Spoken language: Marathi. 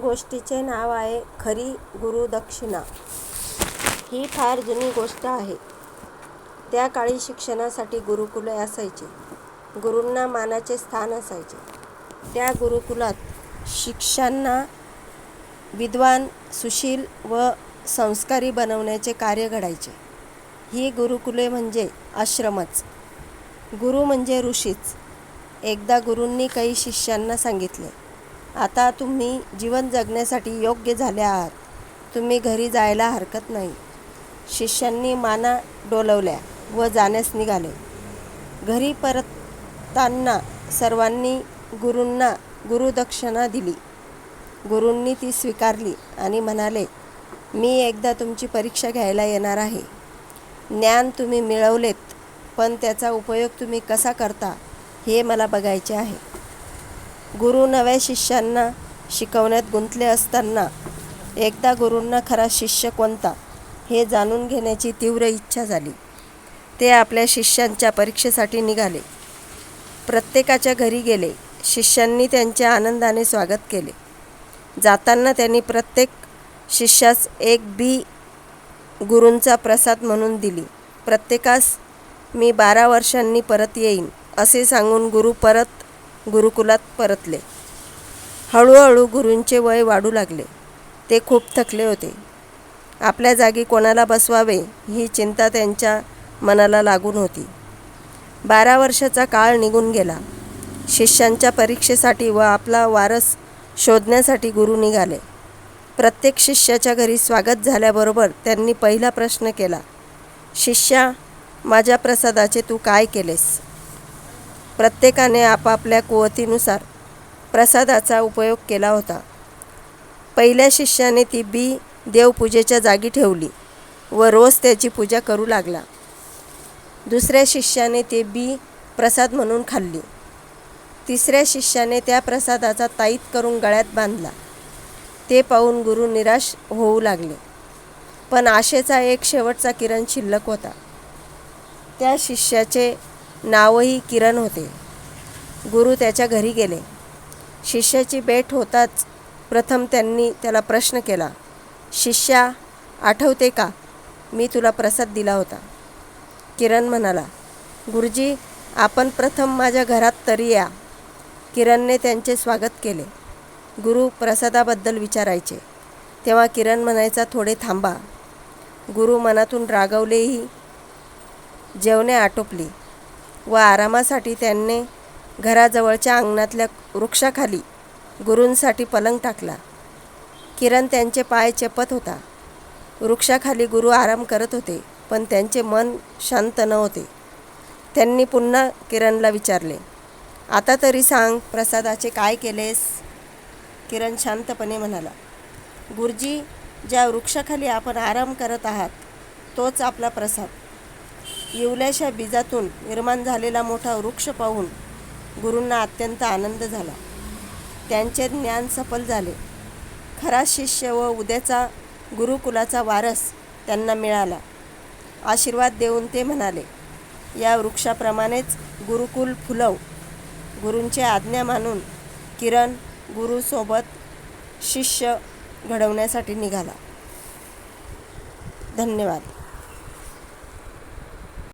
गोष्टीचे नाव आहे खरी गुरुदक्षिणा. ही फार जुनी गोष्ट आहे. त्या काळी शिक्षणासाठी गुरुकुले असायची. गुरूंना मानाचे स्थान असायचे. त्या गुरुकुलात शिष्यांना विद्वान सुशील व संस्कारी बनवण्याचे कार्य घडायचे. ही गुरुकुले म्हणजे आश्रमच. गुरु म्हणजे ऋषीच. एकदा गुरूंनी काही शिष्यांना सांगितले. आता तुम्ही जीवन जगण्यासाठी योग्य झाले आहात तुम्ही घरी जायला हरकत नाही. शिष्यांनी माना डोलवल्या व जाण्यास निघाले. घरी परतताना सर्वांनी गुरूंना गुरुदक्षिणा दिली. गुरूंनी ती स्वीकारली आणि म्हणाले मी एकदा तुमची परीक्षा घ्यायला येणार आहे. ज्ञान तुम्ही मिळवलेत पण त्याचा उपयोग तुम्ही कसा करता हे मला बघायचे आहे. गुरु नव्या शिष्यांना शिकवण्यात गुंतले असताना एकदा गुरूंना खरा शिष्य कोणता हे जाणून घेण्याची तीव्र इच्छा झाली. ते आपल्या शिष्यांच्या परीक्षेसाठी निघाले. प्रत्येकाच्या घरी गेले. शिष्यांनी त्यांचे आनंदाने स्वागत केले. जाताना त्यांनी प्रत्येक शिष्यास एक बी गुरूंचा प्रसाद म्हणून दिली. प्रत्येकास मी बारा वर्षांनी परत येईन असे सांगून गुरु परत गुरुकुलात परतले. हळूहळू गुरूंचे वय वाढू लागले. ते खूप थकले होते. आपल्या जागी कोणाला बसवावे ही चिंता त्यांच्या मनाला लागून होती. बारा वर्षाचा काळ निघून गेला. शिष्यांच्या परीक्षेसाठी व आपला वारस शोधण्यासाठी गुरु निघाले. प्रत्येक शिष्याच्या घरी स्वागत झाल्याबरोबर त्यांनी पहिला प्रश्न केला शिष्या माझ्या प्रसादाचे तू काय केलेस? प्रत्येकाने आपापल्या कुवतीनुसार प्रसादाचा उपयोग केला होता. पहिल्या शिष्याने ती बी देवपूजेच्या जागी ठेवली व रोज त्याची पूजा करू लागला. दुसऱ्या शिष्याने ते बी प्रसाद म्हणून खाल्ली. तिसऱ्या शिष्याने त्या प्रसादाचा ताईत करून गळ्यात बांधला. ते पाहून गुरु निराश होऊ लागले. पण आशेचा एक शेवटचा किरण शिल्लक होता. त्या शिष्याचे नावही किरण होते. गुरु त्याच्या घरी गेले. शिष्याची भेट होताच प्रथम त्यांनी त्याला प्रश्न केला शिष्या आठवते का? मी तुला प्रसाद दिला होता. किरण म्हणाला गुरुजी आपण प्रथम माझ्या घरात तरी या. किरणने त्यांचे स्वागत केले. गुरु प्रसादाबद्दल विचारायचे. तेव्हा किरण म्हणायचा थोडे थांबा. गुरु मनातून रागवलेही जेवणे आटोपली. व आरामासाठी त्यांनी घराजवळच्या अंगणातल्या वृक्षाखाली गुरूंसाठी पलंग टाकला. किरण त्यांचे पाय चेपत होता. वृक्षाखाली गुरु आराम करत होते पण त्यांचे मन शांत नव्हते त्यांनी पुन्हा किरणला विचारले आता तरी सांग प्रसादाचे काय केलेस? किरण शांतपणे म्हणाला गुरुजी ज्या वृक्षाखाली आपण आराम करत आहात तोच आपला प्रसाद. येवल्याच्या बीजातून निर्माण झालेला मोठा वृक्ष पाहून गुरूंना अत्यंत आनंद झाला. त्यांचे ज्ञान सफल झाले. खरा शिष्य व उद्याचा गुरुकुलाचा वारस त्यांना मिळाला. आशीर्वाद देऊन ते म्हणाले या वृक्षाप्रमाणेच गुरुकुल फुलव. गुरूंची आज्ञा मानून किरण गुरुसोबत शिष्य घडवण्यासाठी निघाला. धन्यवाद.